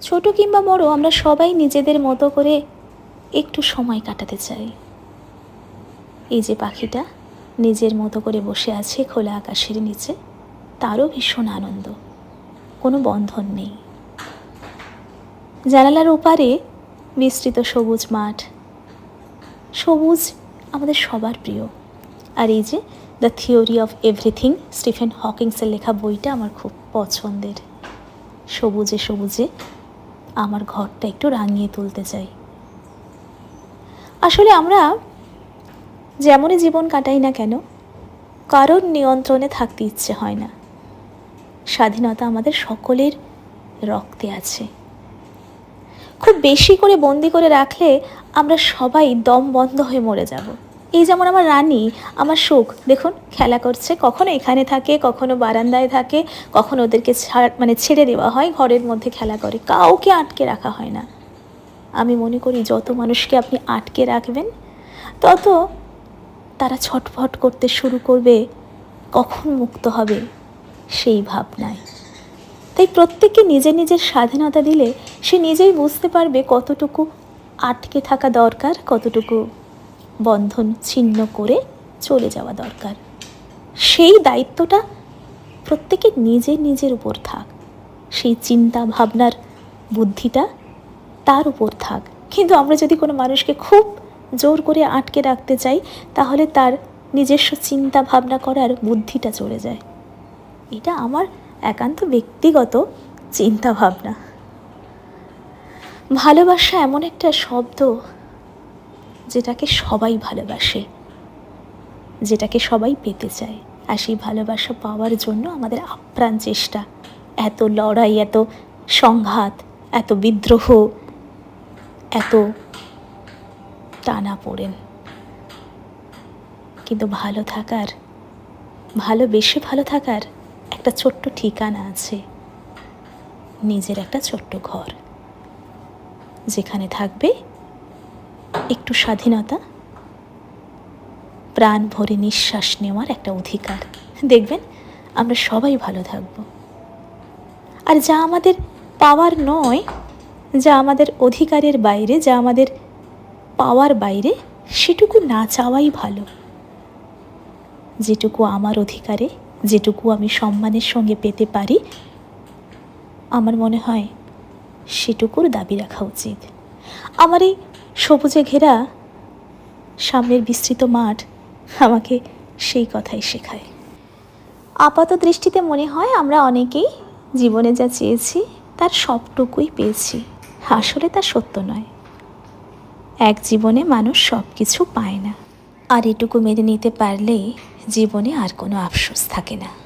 ছোট কিংবা বড়, আমরা সবাই নিজেদের মতো করে একটু সময় কাটাতে চাই। এই যে পাখিটা নিজের মতো করে বসে আছে খোলা আকাশের নিচে, তারও ভীষণ আনন্দ। কোনো বন্ধন নেই। জানালার ওপারে বিস্তৃত সবুজ মাঠ। সবুজ আমাদের সবার প্রিয়। আর এই যে the theory of everything Stephen হকিংসের লেখা বইটা আমার খুব পছন্দের। সবুজে সবুজে আমার ঘরটা একটু রাঙিয়ে তুলতে চাই। আসলে আমরা যেমনই জীবন কাটাই না কেন, কারোর নিয়ন্ত্রণে থাকতে ইচ্ছে হয় না। স্বাধীনতা আমাদের সকলের রক্তে আছে। খুব বেশি করে বন্দি করে রাখলে আমরা সবাই দম বন্ধ হয়ে মরে যাব। এই যেমন আমার রানী, আমার সুখ দেখুন, খেলা করছে। কখনো এখানে থাকে, কখনো বারান্দায় থাকে, কখনো ওদেরকে মানে ছেড়ে দেওয়া হয়, ঘরের মধ্যে খেলা করে। কাউকে আটকে রাখা হয় না। আমি মনে করি, যত মানুষকে আপনি আটকে রাখবেন, তত তারা ছটফট করতে শুরু করবে, কখন মুক্ত হবে সেই ভাবনায়। তাই প্রত্যেককে নিজের নিজের স্বাধীনতা দিলে সে নিজেই বুঝতে পারবে কতটুকু আটকে থাকা দরকার, কতটুকু বন্ধন ছিন্ন করে চলে যাওয়া দরকার। সেই দায়িত্বটা প্রত্যেকের নিজের নিজের উপর থাক। সেই চিন্তা ভাবনার বুদ্ধিটা তার উপর থাক। কিন্তু আমরা যদি কোনো মানুষকে খুব জোর করে আটকে রাখতে চাই, তাহলে তার নিজস্ব চিন্তা ভাবনা করার বুদ্ধিটা চলে যায়। এটা আমার একান্ত ব্যক্তিগত চিন্তা ভাবনা। ভালোবাসা এমন একটা শব্দ যেটাকে সবাই ভালোবাসে, যেটাকে সবাই পেতে চায়। আর সেই ভালোবাসা পাওয়ার জন্য আমাদের আপ্রাণ চেষ্টা। এত লড়াই, এত সংঘাত, এত বিদ্রোহ, এত টানা পড়েন কিন্তু ভালো থাকার, ভালোবেসে ভালো থাকার একটা ছোট্ট ঠিকানা আছে। নিজের একটা ছোট্ট ঘর। যেখানে থাকবে একটু স্বাধীনতা। প্রাণ ভরে নিঃশ্বাস নেওয়ার একটা অধিকার। দেখবেন, আমরা সবাই ভালো থাকব। আর যা আমাদের পাওয়ার নয়, যা আমাদের অধিকারের বাইরে, যা আমাদের পাওয়ার বাইরে, সেটুকু না চাওয়াই ভালো। যেটুকু আমার অধিকারে, যেটুকু আমি সম্মানের সঙ্গে পেতে পারি, আমার মনে হয় সেটুকুর দাবি রাখা উচিত। আমার এই সবুজে ঘেরা সামনের বিস্তৃত মাঠ আমাকে সেই কথাই শেখায়। আপাত দৃষ্টিতে মনে হয় আমরা অনেকেই জীবনে যা চেয়েছি, তার সবটুকুই পেয়েছি। আসলে তা সত্য নয়। এক জীবনে মানুষ সব কিছু পায় না। আর এটুকু মেনে নিতে পারলেই জীবনে আর কোনো আফসোস থাকে না।